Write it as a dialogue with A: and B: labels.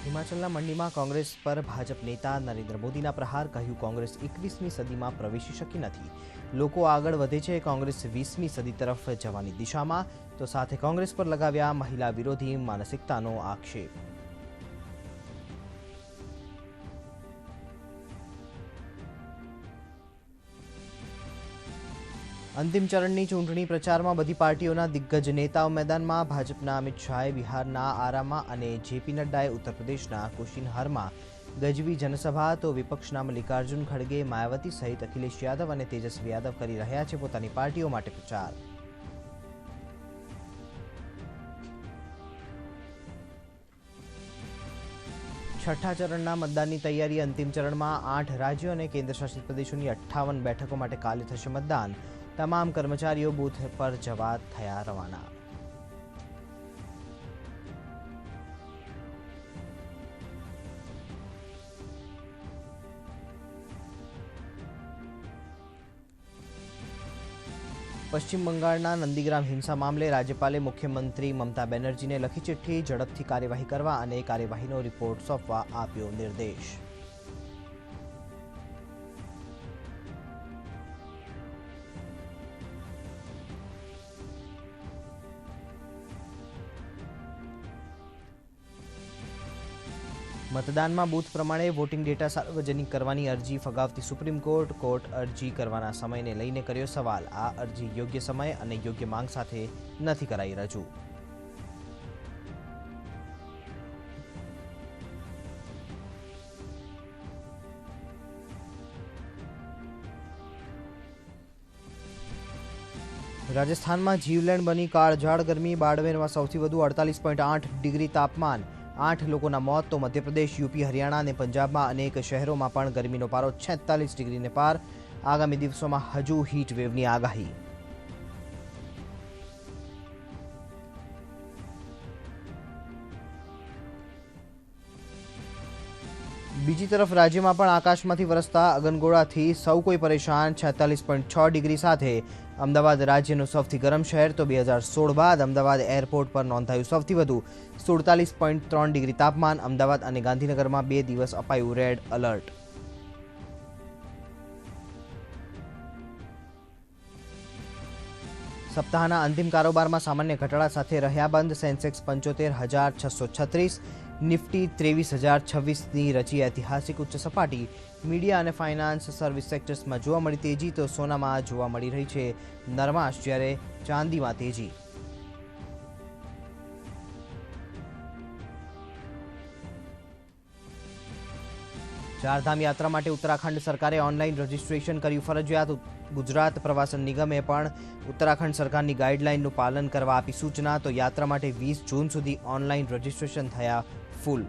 A: હિમાચલના મંડીમાં કોંગ્રેસ પર ભાજપ નેતા નરેન્દ્ર મોદીના પ્રહાર, કહ્યું કોંગ્રેસ એકવીસમી સદીમાં પ્રવેશી શકી નથી. લોકો આગળ વધે છે કોંગ્રેસ વીસમી સદી તરફ જવાની દિશામાં, તો સાથે કોંગ્રેસ પર લગાવ્યા મહિલા વિરોધી માનસિકતાનો આક્ષેપ. અંતિમ ચરણની ચૂંટણી પ્રચારમાં બધી પાર્ટીઓના દિગ્ગજ નેતાઓ મેદાનમાં, ભાજપના અમિત શાહે બિહારના આરામાં અને જેપી નડ્ડાએ ઉત્તર પ્રદેશના કુશિનહરમાં ગજવી જનસભા, તો વિપક્ષના મલ્લિકાર્જુન ખડગે, માયાવતી સહિત અખિલેશ યાદવ અને તેજસ્વી યાદવ કરી રહ્યા છે પોતાની પાર્ટીઓ માટે પ્રચાર. છઠ્ઠા ચરણના મતદાનની તૈયારી અંતિમ ચરણમાં આઠ રાજ્યો અને કેન્દ્રશાસિત પ્રદેશોની અઠ્ઠાવન બેઠકો માટે કાલે થશે મતદાન. તમામ કર્મચારીઓ બૂથ પર જવા થયા રવાના પશ્ચિમ બંગાળના નંદીગ્રામ હિંસા મામલે રાજ્યપાલે મુખ્યમંત્રી મમતા બેનર્જીને લખી ચિઠ્ઠી, ઝડપથી કાર્યવાહી કરવા અને કાર્યવાહીનો રિપોર્ટ સોંપવા આપ્યો નિર્દેશ. મતદાનમાં બૂથ પ્રમાણે વોટિંગ ડેટા સાર્વજનિક કરવાની અરજી ફગાવતી સુપ્રીમ કોર્ટ કોર્ટ અરજી કરવાના સમયને લઈને કર્યો સવાલ. આ અરજી યોગ્ય સમય અને યોગ્ય માંગ સાથે નથી કરાઈ રજૂ. રાજસ્થાનમાં જીવલેણ બની કાળઝાળ ગરમી, બાડમેરમાં સૌથી વધુ અડતાલીસ પોઈન્ટ આઠ ડિગ્રી તાપમાન. આઠ લોકોના મોત તો મધ્યપ્રદેશ, યુપી, હરિયાણા અને પંજાબમાં અનેક શહેરોમાં પણ ગરમીનો પારો છેતાલીસ ડિગ્રીને પાર. આગામી દિવસોમાં હજુ હીટ આગાહી. બીજી તરફ રાજ્યમાં પણ આકાશમાંથી વરસતા અગનગોળાથી સૌ કોઈ પરેશાન છેતાલીસ પોઈન્ટ છ ડિગ્રી સાથે. અમદાવાદ રાજ્યનું સૌથી ગરમ શહેર, તો બે હજાર સોળ બાદ અમદાવાદ એરપોર્ટ પર નોંધાયું સૌથી વધુ સુડતાલીસ પોઈન્ટ ત્રણ ડિગ્રી તાપમાન. અમદાવાદ અને ગાંધીનગરમાં બે દિવસ અપાયું રેડ અલર્ટ સપ્તાહના અંતિમ કારોબારમાં સામાન્ય ઘટાડા સાથે રહ્યા બંધ. સેન્સેક્સ પંચોતેર હજાર છસો છત્રીસ. નિફ્ટી ત્રેવીસ હજાર છવ્વીસની રચી ઐતિહાસિક ઉચ્ચ સપાટી. મીડિયા અને ફાઇનાન્સ સર્વિસ સેક્ટર્સમાં જોવા મળી તેજી તો સોનામાં જોવા મળી રહી છે નરમાશ જ્યારે ચાંદીમાં તેજી. ચારધામ યાત્રા માટે ઉત્તરાખંડ સરકારે ઓનલાઈન રજીસ્ટ્રેશન કર્યું ફરજિયાત. ગુજરાત પ્રવાસન નિગમે પણ ઉત્તરાખંડ સરકારની ગાઈડલાઈનનું પાલન કરવા આપી સૂચના. તો યાત્રા માટે વીસ જૂન સુધી ઓનલાઈન રજીસ્ટ્રેશન થયા ફૂલ.